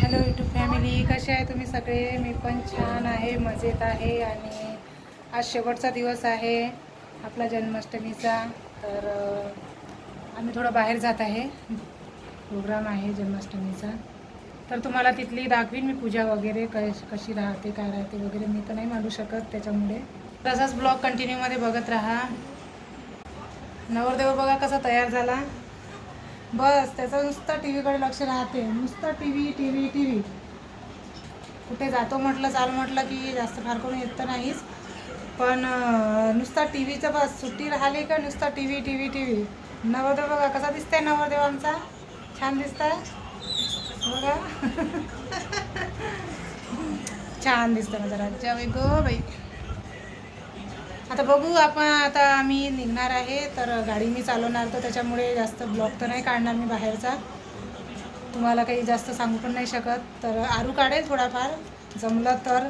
Hello YouTube family कसे आहे तुम्ही सगळे? मी पण छान आहे मजेत आहे आणि आज शेवटचा दिवस आहे आपला जन्माष्टमीचा. तर आम्ही थोडं बाहेर जात आहे. प्रोग्राम आहे जन्माष्टमीचा. तर तुम्हाला तिथली दाखवीन मी पूजा वगैरे कश कशी राहते काय राहते वगैरे मी तर नाही मांडू शकत त्याच्यामुळे. तसाच ब्लॉग कंटिन्यूमध्ये बघत राहा. नवरदेव बघा कसा तयार झाला. बस त्याचं नुसतं टी व्हीकडे लक्ष राहते. नुसतं T V T V T V कुठे जातो म्हटलं चाल म्हटलं की जास्त फार करून येत तर नाहीच. पण नुसता टी व्हीचं बस सुट्टी राहिली का नुसता T V T V T V नवरदेव बघा कसा दिसतंय नवरदेव आमचा छान दिसतंय? बघा. छान दिसतं माझा राज्य बाई गो बाई. आता बघू आपण आता आम्ही निघणार आहे तर गाडी मी चालवणार तर त्याच्यामुळे जास्त ब्लॉक तर नाही काढणार मी बाहेरचा. तुम्हाला काही जास्त सांगू पण नाही शकत. तर आरू काढेल थोडाफार. जमलं तर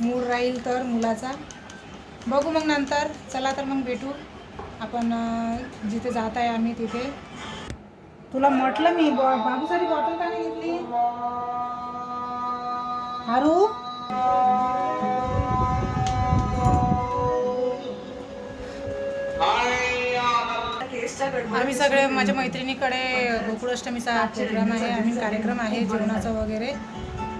मूड राहील तर मुलाचा. बघू मग नंतर. चला तर मग भेटू. आपण जिथे जात आहे आम्ही तिथे. तुला म्हटलं मी बाबूसाठी बॉटल का नाही घेतली? आरू? आम्ही सगळे माझ्या मैत्रिणीकडे गोकुळाष्टमीचा प्रोग्राम आहे आम्ही कार्यक्रम आहे जेवणाचा वगैरे.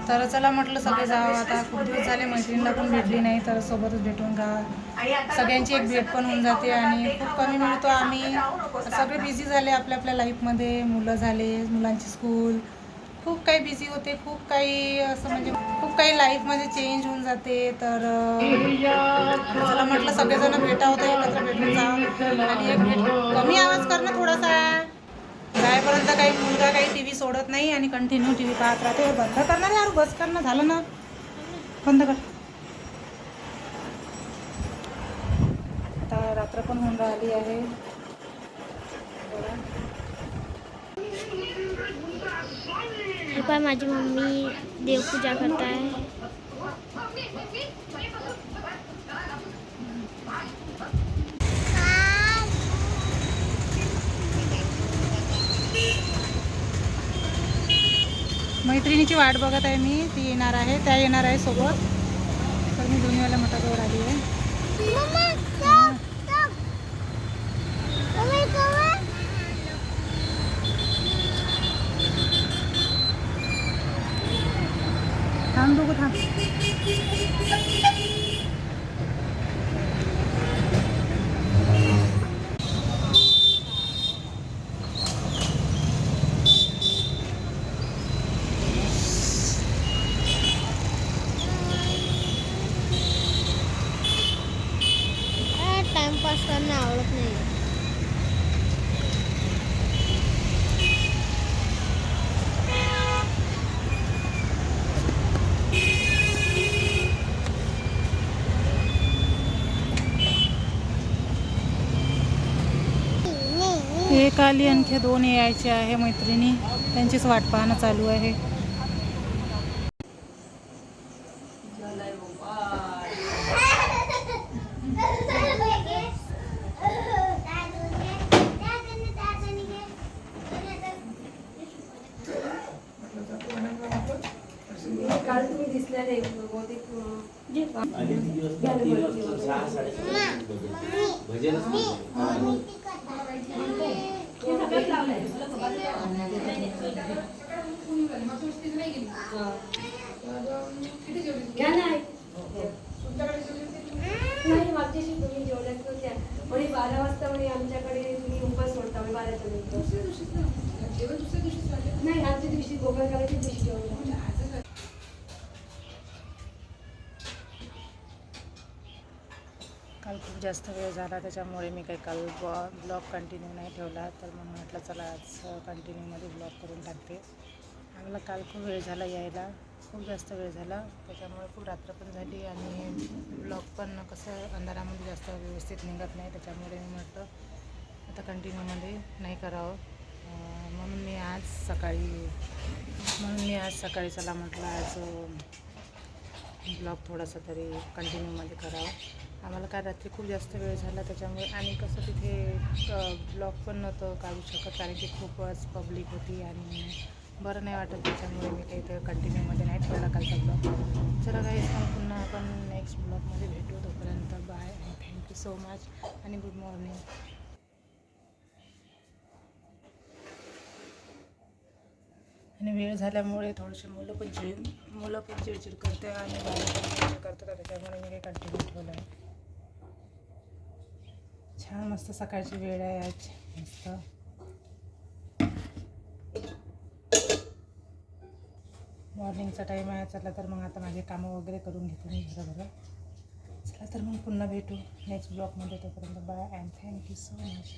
तर चला म्हटलं सगळे जावं आता खूप दिवस झाले मैत्रिणीला पण भेटली नाही तर सोबतच भेटून जा सगळ्यांची एक भेट पण होऊन जाते आणि खूप कमी मिळतो आम्ही. सगळे बिझी झाले आपल्या आपल्या लाईफमध्ये मुलं झाले मुलांची स्कूल खूप काही बिझी होते खूप काही असं म्हणजे खूप काही लाईफमध्ये चेंज होऊन जाते. तर चला म्हटलं सगळेजण भेटा होतं एकत्र भेटून जा. आणि एक भेट कमी आवाज करणं थोडासा. जायपर्यंत काही मुलगा काही टी व्ही सोडत नाही आणि कंटिन्यू टी व्ही पाहत राहते. हे बंद करणार यार बस करणं झालं ना? बंद कर. आता रात्र पण होऊन राहिली आहे. पाय माझी मम्मी देवपूजा करताय. मैत्रिणीची वाट बघत आहे मी. ती येणार आहे. त्या येणार आहे सोबत. तर मी दोन्हीवाला मटाजवळ आली आहे थांब बघू थांब टाइमपास करणं आवडत नाही एक आली आणखी दोन यायचे आहे मैत्रिणी त्यांचीच वाट पाहणं चालू आहे नाही मागच्याशी तुम्ही जेवल्याच म्हणे बारा वाजता म्हणे आमच्याकडे तुम्ही उपास सोडता म्हणे बाराच्या नंतर नाही आजच्या दिवशी गोगल करायच्या दिवशी जेवण. खूप जास्त वेळ झाला त्याच्यामुळे मी काही काल ब्लॉग कंटिन्यू नाही ठेवला. तर मग म्हटलं चला आज कंटिन्यूमध्ये ब्लॉग करून टाकते. आम्हाला काल खूप वेळ झाला यायला. खूप जास्त वेळ झाला. त्याच्यामुळे खूप रात्र पण झाली आणि ब्लॉग पण कसं अंधारामध्ये जास्त व्यवस्थित निघत नाही. त्याच्यामुळे मी म्हटलं आता कंटिन्यूमध्ये नाही करावं. म्हणून मी आज सकाळी म्हणून मी आज सकाळी चला म्हटलं आज ब्लॉग थोडासा तरी कंटिन्यूमध्ये करावं. आम्हाला काय रात्री खूप जास्त वेळ झाला त्याच्यामुळे आणि कसं तिथे ब्लॉक पण नव्हतं काढू शकत कारण की खूपच पब्लिक होती आणि बरं नाही वाटत त्याच्यामुळे मी काही ते कंटिन्यू चला काही मग पुन्हा आपण नेक्स्ट ब्लॉगमध्ये भेटू. तोपर्यंत bye thank you so much आणि गुड मॉर्निंग आणि वेळ झाल्यामुळे थोडेसे मुलं पण चिड मुलं पण चिडचिड करते आणि बाबा पण चिडचिड करतात त्याच्यामुळे मी काही कंटिन्यू ठेवलं आहे छान मस्त सकाळची वेळ आहे आज. मस्त. मॉर्निंगचा टाईम आहे चला तर मग आता माझे कामं वगैरे करून घेते मी बरोबर चला तर मग पुन्हा भेटू नेक्स्ट ब्लॉगमध्ये तोपर्यंत bye and thank you so much